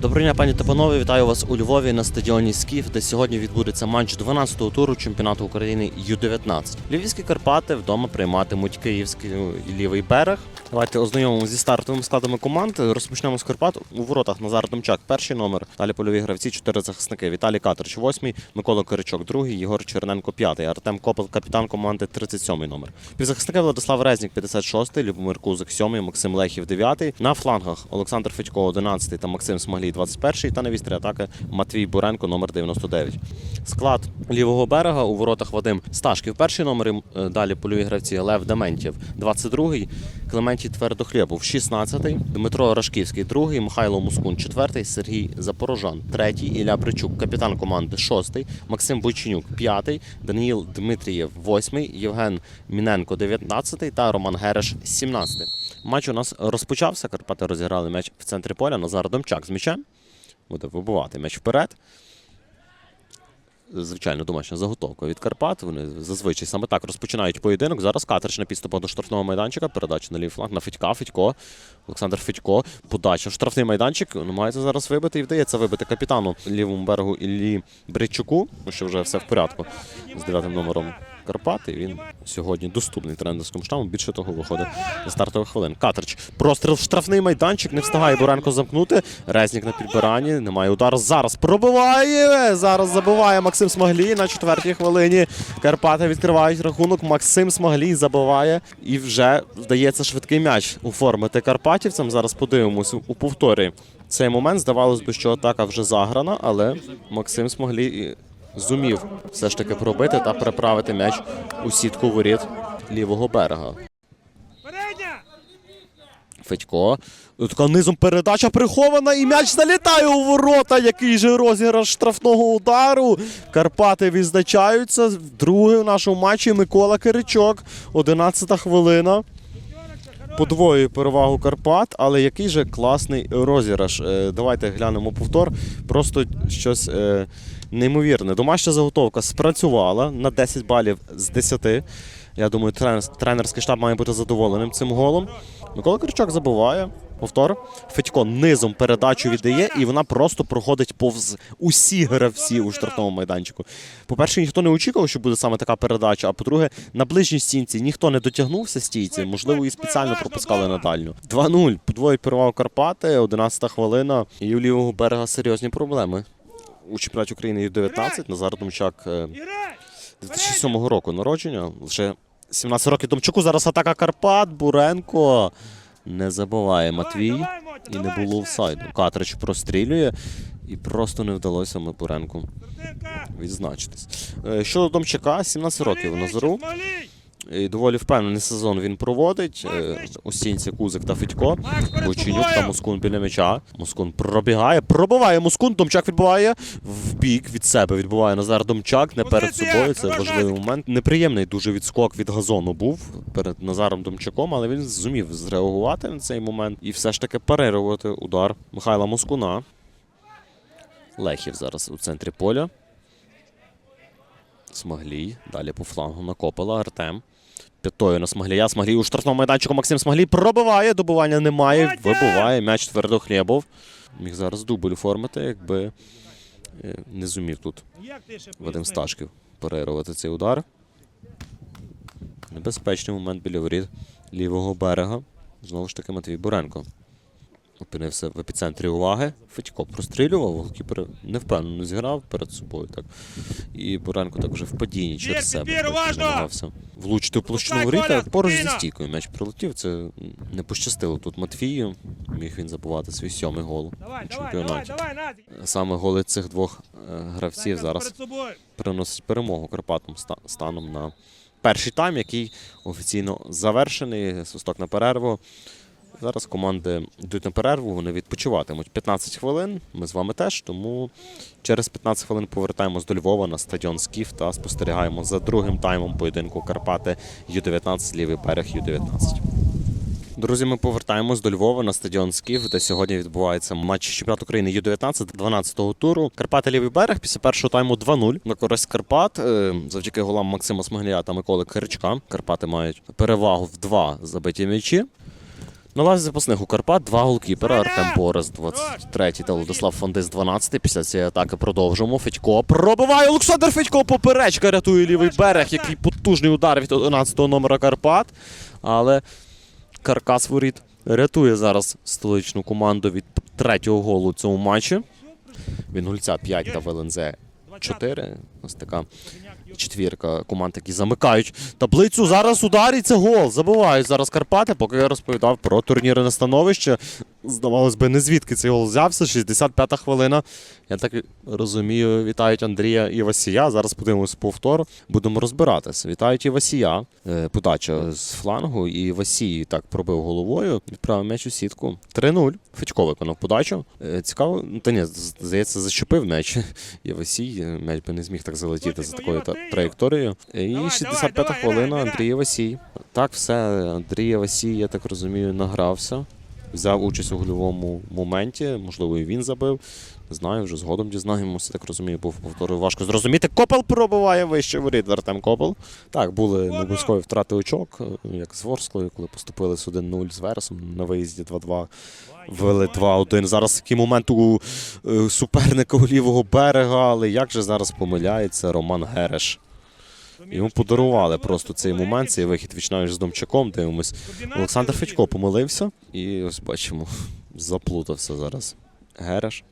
Доброго дня, пані та панове. Вітаю вас у Львові на стадіоні Скіф, де сьогодні відбудеться матч 12-го туру чемпіонату України Ю-19. Львівські Карпати вдома прийматимуть київський ну, лівий берег. Давайте ознайомимо зі стартовими складами команд. Розпочнемо з Карпат у воротах Назар Домчак, перший номер. Далі польові гравці, чотири захисники. Віталій Катерч, восьмий, Микола Киричок, другий, Єгор Черненко, п'ятий, Артем Копел, капітан команди, 37-й номер. Півзахисники Владислав Резнік, 56-й, Любомир Кузик, 7-й, Максим Лехів, 9-й. На флангах Олександр Федько, 11-й та Максим Смаглій, 21-й. Та навістрі атаки Матвій Буренко, номер 99. Склад лівого берега у воротах Вадим Сташків, перший номер. е, Далі польові гравці Лев Дементєв, 22-й. Клементій Твердохлєбов, 16-й, Дмитро Рашківський, другий, Михайло Мускун, 4-й, Сергій Запорожан, третій, Ілля Причук, капітан команди, 6-й, Максим Бойченюк, 5-й, Даниїл Дмитрієв, 8-й, Євген Міненко, 19-й та Роман Гереш, 17-й. Матч у нас розпочався. Карпати розіграли м'яч в центрі поля. Назар Домчак з м'ячем. Буде вибивати м'яч вперед. Звичайно, домашня заготовка від Карпат. Вони зазвичай саме так розпочинають поєдинок. Зараз Катерч на підступах до штрафного майданчика. Передача на лівий фланг на Федька. Федько. Олександр Федько. Подача в штрафний майданчик. Намагається зараз вибити і вдається вибити капітану лівому берегу Іллі Бричуку. Тому що вже все в порядку з дев'ятим номером Карпат. Він сьогодні доступний тренерському штабу. Більше того, виходить на стартових хвилин. Катерч. Простріл в штрафний майданчик. Не встигає Буренко замкнути. Резнік на підбиранні. Немає удару. Зараз пробиває. Зараз забиває Максим Смаглій на четвертій хвилині. Карпати відкривають рахунок. Максим Смаглій забиває. І вже вдається швидкий м'яч оформити карпатівцям. Зараз подивимося у повторі. Цей момент здавалось би, що атака вже заграна, але Максим Смаглій зумів все ж таки пробити та переправити м'яч у сітку воріт лівого берега. Федько. Така низом передача прихована і м'яч залітає у ворота. Який же розіграш штрафного удару. Карпати відзначаються. Другий у нашому матчі Микола Киричок. 11 хвилина. Подвоює перевагу Карпат, але який же класний розіграш. Е, Давайте глянемо повтор. Просто щось е, неймовірне. Домашня заготовка спрацювала на 10 балів з 10. Я думаю, тренерський штаб має бути задоволеним цим голом. Микола Киричок забуває. Повтор. Федько низом передачу віддає, і вона просто проходить повз усі гравці у штрафному майданчику. По-перше, ніхто не очікував, що буде саме така передача. А по-друге, на ближній стінці ніхто не дотягнувся стійці. Можливо, і спеціально пропускали на дальню. 2-0. Подвоїть перевагу Карпати, 11 хвилина. І у лівого берега серйозні проблеми. У чемпіонаті України Ю-19 Назар Домчак е, 2007 року народження. Лише 17 років Домчуку. Зараз атака Карпат. Буренко не забуває Матвій. І не було офсайду. Катрич прострілює. І просто не вдалося Буренку Картинка! відзначитись. Е, Щодо Домчака, 17 років Назару. І доволі впевнений сезон він проводить. Е, У стінці Кузик та Федько. Бочинюк та! Москун біля м'яча. Москун пробігає, пробиває Москун. Домчак відбуває в бік від себе. Відбуває Назар Домчак. Не перед собою. Це важливий момент. Неприємний дуже відскок від газону був перед Назаром Домчаком, але він зумів зреагувати на цей момент і все ж таки парирувати удар Михайла Москуна. Лехів зараз у центрі поля. Смаглій. Далі по флангу накопила Артем. П'ятою на Смаглія. Смаглій у штрафному майданчику Максим Смаглій пробиває. Добування немає. Батя! Вибиває м'яч твердохлєбов. Міг зараз дубль оформити, якби е, не зумів тут Вадим? Сташків парирувати цей удар. Небезпечний момент біля воріт лівого берега. Знову ж таки Матвій Буренко. Опинився в епіцентрі уваги. Федько прострілював, голкіпер невпевнено зіграв перед собою. Так. І Буренко так вже в падінні через себе намагався влучити в площину воріта. Поруч зі стійкою м'яч прилетів. Це не пощастило тут Матвію. Міг він забувати свій сьомий гол у давай, давай, чемпіонаті. давай, Саме голи цих двох е, гравців зараз приносить перемогу Карпатам станом на перший тайм, який офіційно завершений. Свисток на перерву. Зараз команди йдуть на перерву, вони відпочиватимуть 15 хвилин. Ми з вами теж. Тому через 15 хвилин повертаємось до Львова на стадіон Скіф та спостерігаємо за другим таймом поєдинку Карпати Ю-19, лівий берег Ю-19. Друзі, ми повертаємось до Львова на стадіон Скіф, де сьогодні відбувається матч чемпіонату України Ю-19 12-го туру. Карпати лівий берег після першого тайму 2-0 на користь Карпат. Е, Завдяки голам Максима Смаглія та Миколи Киричка. Карпати мають перевагу в два забиті м'ячі. На лаві запасних у Карпат два голкіпера. Артем Борис, 23-й та Владислав Фондис, 12-й. Після цієї атаки продовжуємо. Федько пробиває Олександр Федько. Поперечка рятує лівий берег. Який потужний удар від 11-го номера Карпат. Але каркас воріт рятує зараз столичну команду від третього голу у цьому матчі. Він гульця 5 та ВЛНЗ 4. Ось така четвірка команд, які замикають таблицю. Зараз удариться гол. Забувають зараз Карпати, поки я розповідав про турнірне становище. Здавалось би, не звідки цей гол взявся. 65-та хвилина. Я так розумію, вітають Андрія і Васія. Зараз подивимось повтор. Будемо розбиратися. Вітають і Васія. Е, Подача з флангу. І Васій так пробив головою. Відправив м'яч у сітку. 3-0. Федько виконав подачу. Е, Цікаво, та ні, здається, зачепив м'яч. І Васій е, м'яч би не зміг так залетіти за такою та- траєкторією. І Давай, 65-та хвилина. Андрій Васій. Так, все, Андрій Васій, я так розумію, награвся. Взяв участь у гольовому моменті, можливо, і він забив. Не знаю, вже згодом дізнаємося, так розумію, був повторюю важко зрозуміти. Копел пробиває вище воріт Артем Копел. Так, були не обов'язкові втрати очок, як з Ворсклою, коли поступили з 1-0 з Вересом на виїзді 2-2. Вели 2-1. Зараз такий момент у е, суперника у лівого берега, але як же зараз помиляється Роман Гереш. Йому подарували просто цей момент, цей вихід вічнаєш з Домчаком. Дивимось. Олександр Федько помилився і ось бачимо, заплутався зараз. Гереш.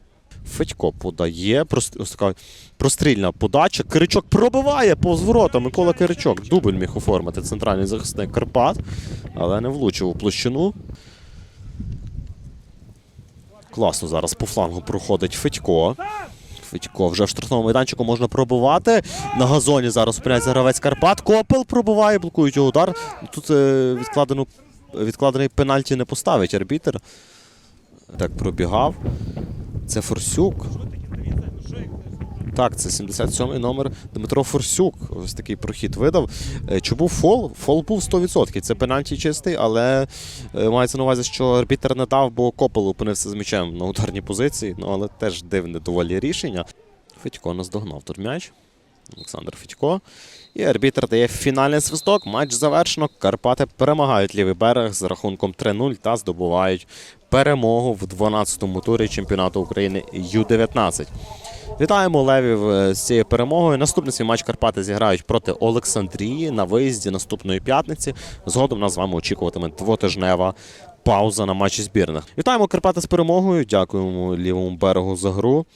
Федько подає. Прост, ось така прострільна подача. Киричок пробиває повз ворота. Микола Киричок. Дубль міг оформити центральний захисник Карпат, але не влучив у площину. Класно зараз по флангу проходить Федько. Федько вже в штрафному майданчику можна пробувати. На газоні зараз опиняється гравець Карпат. Копел пробуває, блокують його удар. Тут е, відкладену, відкладений пенальті не поставить арбітер. Так, пробігав. Це Форсюк. Так, це 77-й номер Дмитро Форсюк. Ось такий прохід видав. Е, Чи був фол? Фол був 100%. Це пенальті чистий, але е, мається на увазі, що арбітер не дав, бо Копел опинився з м'ячем на ударній позиції. Ну, але теж дивне доволі рішення. Федько наздогнав тут м'яч. Олександр Федько. І арбітр дає фінальний свисток. Матч завершено. Карпати перемагають лівий берег з рахунком 3-0 та здобувають перемогу в 12-му турі чемпіонату України Ю-19. Вітаємо Левів е, з цією перемогою. Наступний свій матч Карпати зіграють проти Олександрії на виїзді наступної п'ятниці. Згодом нас з вами очікуватиме двотижнева пауза на матчі збірних. Вітаємо Карпати з перемогою. Дякуємо лівому берегу за гру.